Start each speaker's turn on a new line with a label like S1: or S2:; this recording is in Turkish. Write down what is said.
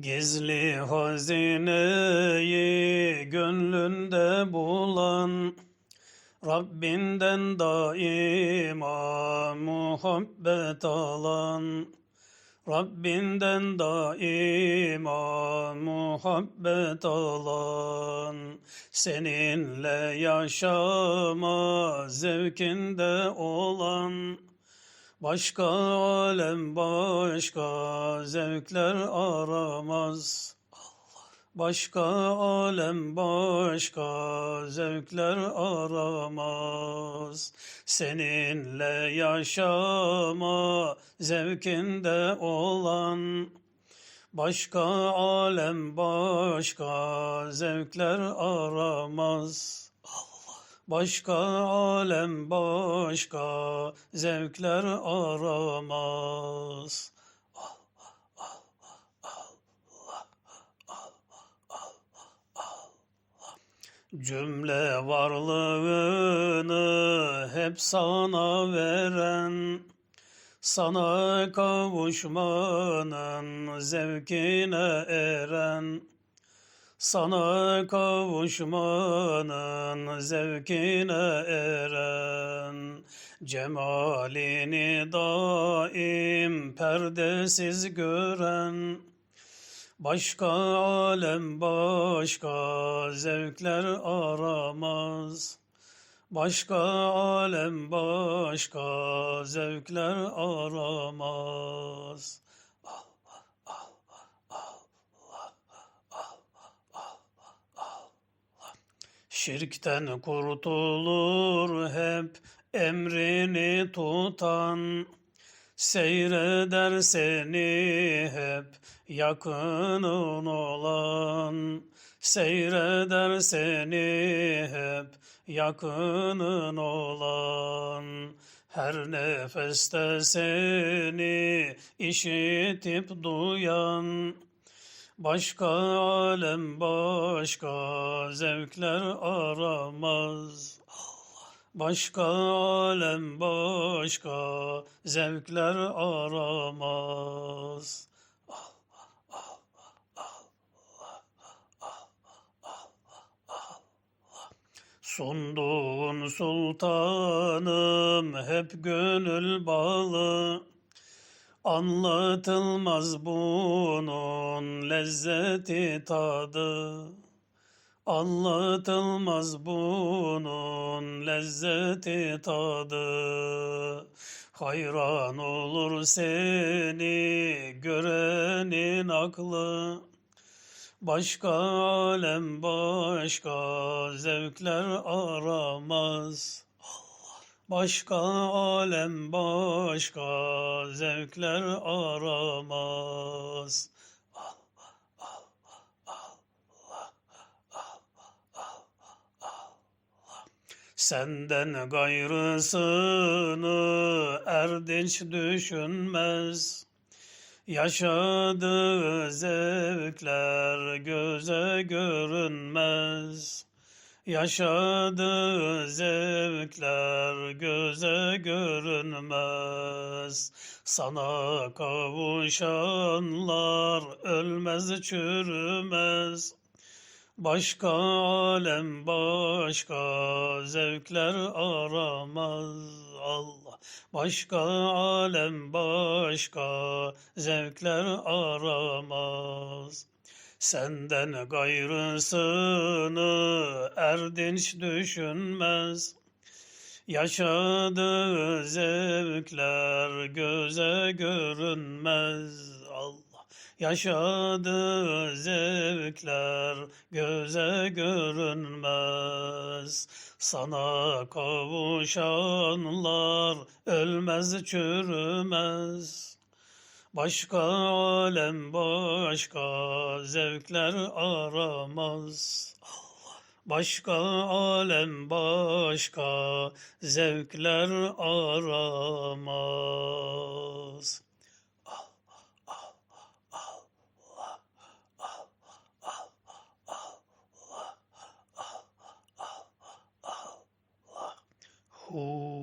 S1: Gizli hazineyi gönlünde bulan Rabbinden daima muhabbet alan Rabbinden daima muhabbet alan Seninle yaşama zevkinde olan Başka alem başka zevkler aramaz. Başka alem başka zevkler aramaz. Seninle yaşama zevkinde olan başka alem başka zevkler aramaz. Başka alem başka zevkler aramaz. Cümle varlığını hep sana veren, sana kavuşmanın zevkine eren, sana kavuşmanın zevkine eren, cemalini daim perdesiz gören, Başka alem başka zevkler aramaz. Başka alem başka zevkler aramaz. Şirkten kurtulur hep emrini tutan. Seyreder seni hep yakının olan. Seyreder seni hep yakının olan. Her nefeste seni işitip duyan Başka alem başka zevkler aramaz Başka alem başka zevkler aramaz. Sunduğun sultanım hep gönül balı. Anlatılmaz bunun lezzeti tadı. Anlatılmaz bunun lezzeti tadı. Hayran olur seni görenin aklı. Başka alem başka zevkler aramaz. Başka alem başka zevkler aramaz. Senden gayrısını erdinç düşünmez. Yaşadığı zevkler göze görünmez. Yaşadığı zevkler göze görünmez. Sana kavuşanlar ölmez çürümez. Başka alem başka zevkler aramaz Allah. Başka alem başka zevkler aramaz. Senden gayrısını erdinç düşünmez. Yaşadığı zevkler göze görünmez Allah. Yaşadığı zevkler göze görünmez. Sana kavuşanlar ölmez çürümez. Başka alem, başka zevkler aramaz. Allah. Başka alem, başka zevkler aramaz. Hu